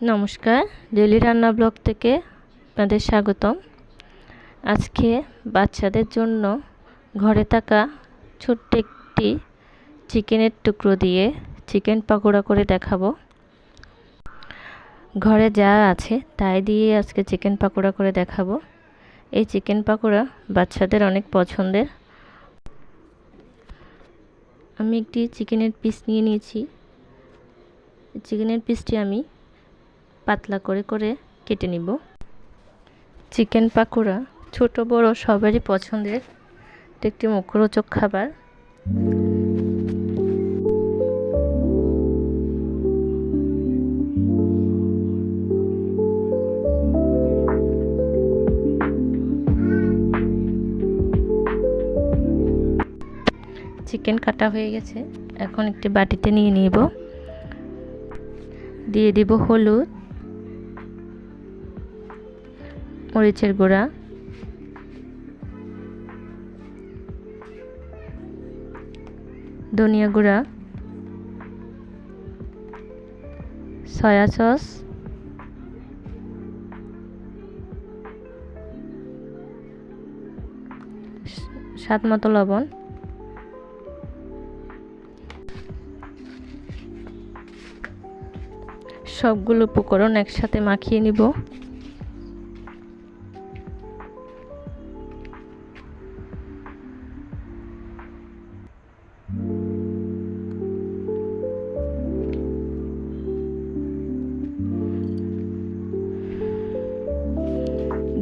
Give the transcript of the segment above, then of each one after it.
নমস্কার ডেলি রান্না ব্লগ থেকে আপনাদের স্বাগতম। আজকে বাচ্চাদের জন্য ঘরে থাকা ছোট্ট একটি চিকেনের টুকরো দিয়ে চিকেন পাকোড়া করে দেখাবো। ঘরে যা আছে তাই দিয়ে আজকে চিকেন পাকোড়া করে দেখাবো। এই চিকেন পাকোড়া বাচ্চাদের অনেক পছন্দের। আমি একটি চিকেনের পিস নিয়ে নিয়েছি। চিকেনের পিসটি আমি পাতলা করে করে কেটে নিব। চিকেন পাকোড়া ছোট বড় সবারই পছন্দের একটি মুখরোচক খাবার। চিকেন কাটা হয়ে গেছে। এখন একটি বাটিতে নিয়ে নিব। দিয়ে দিব হলুদ। মরিচের গুঁড়া। ধনিয়া গুঁড়া। Soya sauce. স্বাদ মতো লবণ। সবগুলো উপকরণ একসাথে মাখিয়ে নিব।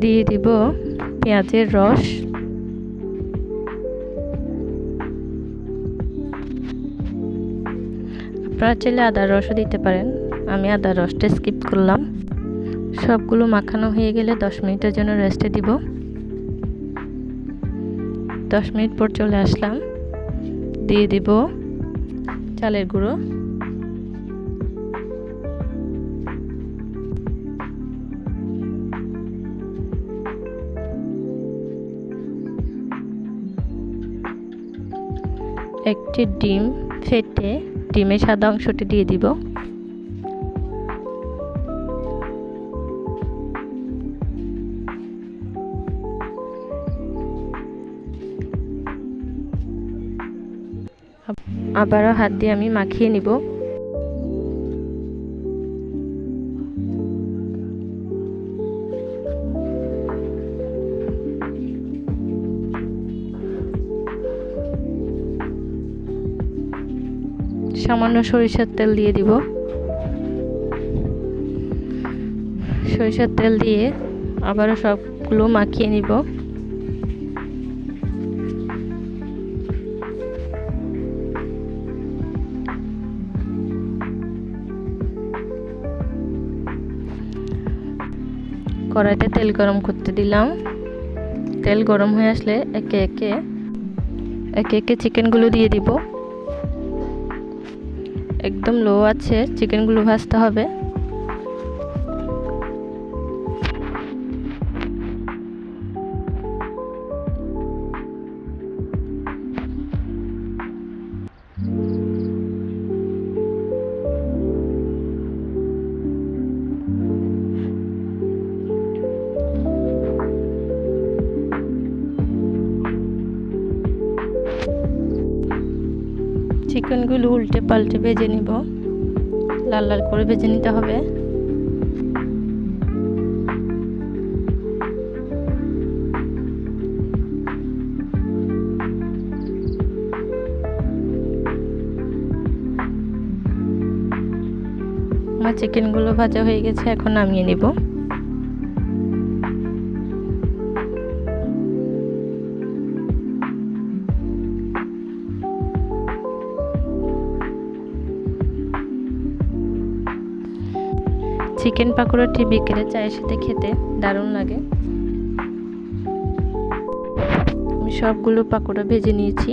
দিয়ে দিব পেঁয়াজের রস। আপনারা চাইলে আদার রসও দিতে পারেন। আমি আদার রসটা স্কিপ করলাম। সবগুলো মাখানো হয়ে গেলে দশ মিনিটের জন্য রেস্টে দিব। দশ মিনিট পর চলে আসলাম। দিয়ে দিব চালের গুঁড়ো। একটি ডিম ফেটে ডিমের সাদা অংশটি দিয়ে দিব। আবারও হাত দিয়ে আমি মাখিয়ে নিব। সামান্য সরিষার তেল দিয়ে দিব। সরিষার তেল দিয়ে আবারও সবগুলো মাখিয়ে নিব। কড়াইতে তেল গরম করতে দিলাম। তেল গরম হয়ে আসলে একে একে একে একে চিকেনগুলো দিয়ে দিব। একদম লো আছে চিকেনগুলো ভাজতে হবে। চিকেনগুলো উল্টে পাল্টে ভেজে নিব। লাল লাল করে ভেজে নিতে হবে। আমার চিকেনগুলো ভাজা হয়ে গেছে, এখন নামিয়ে নিব। চিকেন পাকোড়াটি বিকেলে চায়ের সাথে খেতে দারুণ লাগে। আমি সবগুলো পাকোড়া ভেজে নিয়েছি।